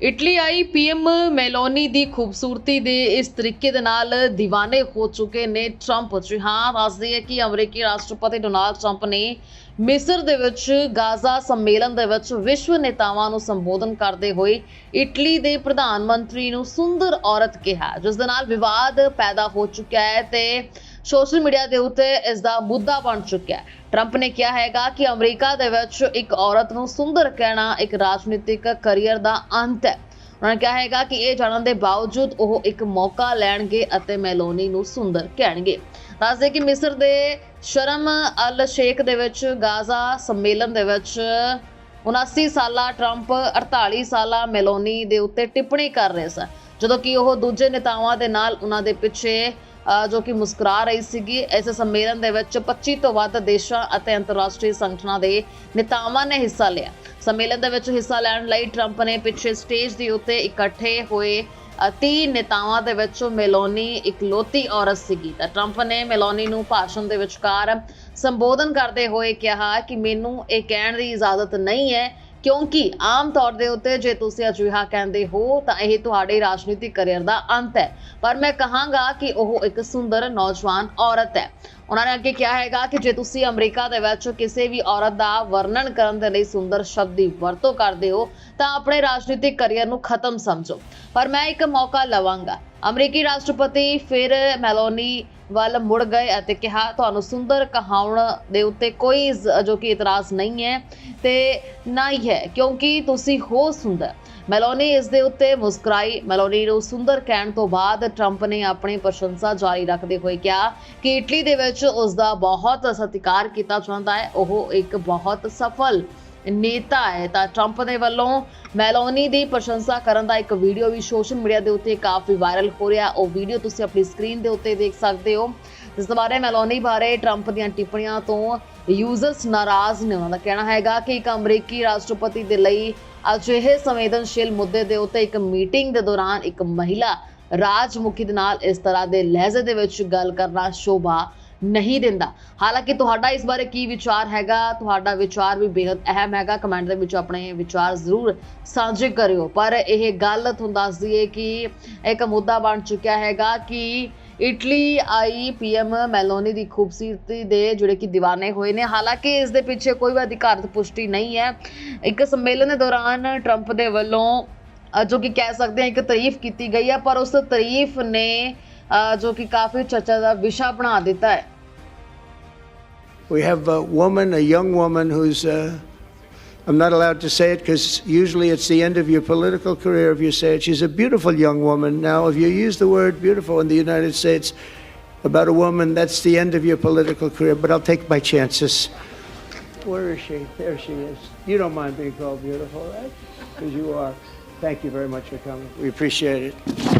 Italy ਆਈ PM Meloni ਦੀ ਖੂਬਸੂਰਤੀ ਦੇ ਇਸ ਤਰੀਕੇ ਦੇ ਨਾਲ دیਵਾਨੇ ਹੋ ਚੁੱਕੇ ਨੇ ਟਰੰਪ ਜੀ ਹਾਂ ਦੱਸਦੇ ਹੈ ਕਿ ਅਮਰੀਕੀ ਰਾਸ਼ਟਰਪਤੀ ਡੋਨਾਲਡ ਟਰੰਪ ਨੇ ਮਿਸਰ ਦੇ ਵਿੱਚ ਗਾਜ਼ਾ ਸੰਮੇਲਨ ਦੇ ਵਿੱਚ ਵਿਸ਼ਵ ਨੇਤਾਵਾਂ ਨੂੰ ਸੰਬੋਧਨ ਕਰਦੇ ਹੋਏ ਇਟਲੀ ਦੇ ਪ੍ਰਧਾਨ ਮੰਤਰੀ ਨੂੰ ਸੁੰਦਰ ਔਰਤ ਕਿਹਾ, ਜਿਸ ਦੇ ਨਾਲ ਵਿਵਾਦ ਪੈਦਾ ਹੋ ਚੁੱਕਿਆ ਹੈ ਤੇ ਸੋਸ਼ਲ ਮੀਡੀਆ ਦੇ ਉੱਤੇ ਇਸ ਦਾ ਮੁੱਦਾ ਬਣ ਚੁੱਕਿਆ ਹੈ। ਟਰੰਪ ਨੇ ਕਿਹਾ ਹੈਗਾ ਕਿ ਅਮਰੀਕਾ ਦੇ ਵਿੱਚ ਇੱਕ ਔਰਤ ਨੂੰ ਸੁੰਦਰ ਕਹਿਣਾ ਇੱਕ ਰਾਜਨੀਤਿਕ ਕੈਰੀਅਰ ਦਾ ਅੰਤ ਹੈ। ਉਹਨਾਂ ਨੇ ਕਿਹਾ ਹੈਗਾ ਕਿ ਇਹ ਜਾਣਨ ਦੇ ਬਾਵਜੂਦ ਉਹ ਇੱਕ ਮੌਕਾ ਲੈਣਗੇ ਅਤੇ ਮੈਲੋਨੀ ਨੂੰ ਸੁੰਦਰ ਕਹਿਣਗੇ। ਦੱਸਦੇ ਕਿ ਮਿਸਰ ਦੇ ਸ਼ਰਮ ਅਲ ਸ਼ੇਖ ਦੇ ਵਿੱਚ ਗਾਜ਼ਾ ਸੰਮੇਲਨ ਦੇ ਵਿੱਚ 79 ਸਾਲਾ ਟਰੰਪ 48 ਸਾਲਾ ਮੈਲੋਨੀ ਦੇ ਉੱਤੇ ਟਿੱਪਣੀ ਕਰ ਰਹੇ ਸਨ। ਜਦੋਂ ਕਿ ਉਹ ਦੂਜੇ ਨੇਤਾਵਾਂ ਦੇ ਨਾਲ ਉਹਨਾਂ ਦੇ ਪਿੱਛੇ ਜੋ ਕਿ ਮੁਸਕਰਾ ਰਹੀ ਸੀਗੀ ਇਸ ਸੰਮੇਲਨ ਦੇ ਵਿੱਚ 25 ਤੋਂ ਵੱਧ ਦੇਸ਼ਾਂ ਅਤੇ ਅੰਤਰਰਾਸ਼ਟਰੀ ਸੰਗਠਨਾਂ ਦੇ ਨੇਤਾਵਾਂ ਨੇ ਹਿੱਸਾ ਲਿਆ। ਸੰਮੇਲਨ ਦੇ ਵਿੱਚ ਹਿੱਸਾ ਲੈਣ ਲਈ ਟਰੰਪ ਨੇ ਪਿੱਛੇ ਸਟੇਜ ਦੇ ਉੱਤੇ ਇਕੱਠੇ ਹੋਏ ਅ, 30 ਨੇਤਾਵਾਂ ਦੇ ਵਿੱਚੋਂ ਮੈਲੋਨੀ ਇਕਲੌਤੀ ਔਰਤ ਸੀਗੀ। ਤਾਂ ਟਰੰਪ ਨੇ ਮੈਲੋਨੀ ਨੂੰ ਭਾਸ਼ਣ ਦੇ ਵਿਚਕਾਰ ਸੰਬੋਧਨ ਕਰਦੇ ਹੋਏ ਕਿਹਾ ਕਿ ਮੈਨੂੰ ਇਹ ਕਹਿਣ ਦੀ ਇਜਾਜ਼ਤ ਨਹੀਂ ਹੈ ਕਿਉਂਕਿ ਆਮ ਤੌਰ ਦੇ ਉੱਤੇ ਜੇ ਤੁਸੀਂ ਅਜਿਹਾ ਕਹਿੰਦੇ ਹੋ ਤਾਂ ਇਹ ਤੁਹਾਡੇ ਰਾਜਨੀਤਿਕ ਕੈਰੀਅਰ ਦਾ ਅੰਤ ਹੈ। ਪਰ ਮੈਂ ਕਹਾਂਗਾ ਕਿ ਉਹ ਇੱਕ ਸੁੰਦਰ ਨੌਜਵਾਨ ਔਰਤ ਹੈ। ਉਹਨਾਂ ਨੇ ਅੱਗੇ ਕਿਹਾ ਹੈਗਾ ਕਿ ਜੇ ਤੁਸੀਂ ਅਮਰੀਕਾ ਦੇ ਵਿੱਚ ਕਿਸੇ ਵੀ ਔਰਤ ਦਾ ਵਰਣਨ ਕਰਨ ਦੇ ਲਈ ਸੁੰਦਰ ਸ਼ਬਦ ਦੀ ਵਰਤੋਂ ਕਰਦੇ ਹੋ ਤਾਂ ਆਪਣੇ ਰਾਜਨੀਤਿਕ ਕੈਰੀਅਰ ਨੂੰ ਖਤਮ ਸਮਝੋ। ਪਰ ਮੈਂ ਇੱਕ ਮੌਕਾ ਲਵਾਂਗਾ। ਅਮਰੀਕੀ ਰਾਸ਼ਟਰਪਤੀ ਫਿਰ ਮੈਲੋਨੀ ਵੱਲ ਮੁੜ ਗਏ ਅਤੇ ਕਿਹਾ, ਤੁਹਾਨੂੰ ਸੁੰਦਰ ਕਹਾਉਣ ਦੇ ਉੱਤੇ ਕੋਈ ਜੋ ਕਿ ਇਤਰਾਜ਼ ਨਹੀਂ ਹੈ ਤੇ ਨਾ ਹੀ ਹੈ, ਕਿਉਂਕਿ ਤੁਸੀਂ ਹੋ ਸੁੰਦਰ। ਮੈਲੋਨੀ ਇਸ ਦੇ ਉੱਤੇ ਮੁਸਕਰਾਈ, ਮੈਲੋਨੀ ਨੂੰ ਸੁੰਦਰ ਕਹਿਣ ਤੋਂ ਬਾਅਦ ਟਰੰਪ ਨੇ ਆਪਣੀ ਪ੍ਰਸ਼ੰਸਾ ਜਾਰੀ ਰੱਖਦੇ ਹੋਏ ਕਿਹਾ ਕਿ ਇਟਲੀ ਦੇ ਵਿੱਚ ਉਸ ਦਾ ਬਹੁਤ ਸਤਿਕਾਰ ਕੀਤਾ ਜਾਂਦਾ ਹੈ। ਉਹ ਇੱਕ ਬਹੁਤ ਸਫਲ ਨੇਤਾ ਹੈ ਤਾਂ ਟਰੰਪ ਦੇ ਵੱਲੋਂ ਮੈਲੋਨੀ ਦੀ ਪ੍ਰਸ਼ੰਸਾ ਕਰਨ ਦਾ ਇੱਕ ਵੀਡੀਓ ਵੀ ਸੋਸ਼ਲ ਮੀਡੀਆ ਦੇ ਉੱਤੇ ਕਾਫੀ ਵਾਇਰਲ ਹੋ ਰਿਹਾ ਉਹ ਵੀਡੀਓ ਤੁਸੀਂ ਆਪਣੀ ਸਕਰੀਨ ਦੇ ਉੱਤੇ ਦੇਖ ਸਕਦੇ ਹੋ। ਇਸ ਬਾਰੇ ਮੈਲੋਨੀ ਬਾਰੇ ਟਰੰਪ ਦੀਆਂ ਟਿੱਪਣੀਆਂ ਤੋਂ ਯੂਜ਼ਰਸ ਨਾਰਾਜ਼ ਨੇ। ਉਹਨਾਂ ਦਾ ਕਹਿਣਾ ਹੈਗਾ ਕਿ ਇੱਕ ਅਮਰੀਕੀ ਰਾਸ਼ਟਰਪਤੀ ਦੇ ਲਈ ਅਜਿਹੇ ਸੰਵੇਦਨਸ਼ੀਲ ਮੁੱਦੇ ਦੇ ਉੱਤੇ ਇੱਕ ਮੀਟਿੰਗ ਦੇ ਦੌਰਾਨ ਇੱਕ ਮਹਿਲਾ ਰਾਜਮੁਖੀ ਦੇ ਨਾਲ ਇਸ ਤਰ੍ਹਾਂ ਦੇ ਲਹਿਜ਼ੇ ਦੇ ਵਿੱਚ ਗੱਲ ਕਰਨਾ ਸ਼ੋਭਾ ਨਹੀਂ ਦਿੰਦਾ। ਹਾਲਾਂਕਿ ਤੁਹਾਡਾ ਇਸ ਬਾਰੇ ਕੀ ਵਿਚਾਰ ਹੈਗਾ? ਤੁਹਾਡਾ ਵਿਚਾਰ ਵੀ ਬੇहद ਅਹਿਮ ਹੈਗਾ। ਕਮੈਂਟ ਦੇ ਵਿੱਚ ਆਪਣੇ ਵਿਚਾਰ ਜ਼ਰੂਰ ਸਾਂਝੇ ਕਰਿਓ। ਪਰ ਇਹ ਗੱਲ ਤੁਹਾਨੂੰ ਦੱਸ ਦਈਏ ਕਿ ਇੱਕ ਮੁੱਦਾ ਬਣ ਚੁੱਕਿਆ ਹੈਗਾ ਕਿ ਇਟਲੀ ਆਈ ਪੀਐਮ ਮੈਲੋਨੀ ਦੀ ਖੂਬਸੂਰਤੀ ਦੇ ਜਿਹੜੇ ਕਿ دیਵਾਨੇ ਹੋਏ ਨੇ। ਹਾਲਾਂਕਿ ਇਸ ਦੇ ਪਿੱਛੇ ਕੋਈ ਵੀ ਅਧਿਕਾਰਤ ਪੁਸ਼ਟੀ ਨਹੀਂ ਹੈ। ਇੱਕ ਸੰਮੇਲਨ ਦੇ ਦੌਰਾਨ ਟਰੰਪ ਦੇ ਵੱਲੋਂ ਜੋ ਕਿ ਕਹਿ ਸਕਦੇ ਹਾਂ ਇੱਕ ਤਾਰੀਫ ਕੀਤੀ ਗਈ ਹੈ, ਪਰ ਉਸ ਤਾਰੀਫ ਨੇ जो कि काफ़ी चर्चा का विषय बना है We have a woman, a young woman who's, uh, I'm not allowed to say it because usually it's the end of your political career if you say it. She's a beautiful young woman. Now, if you use the word beautiful in the United States about a woman, that's the end of your political career, but I'll take my chances. Where is she? There she is. You don't mind being called beautiful, right? Because you are. Thank you very much for coming. We appreciate it.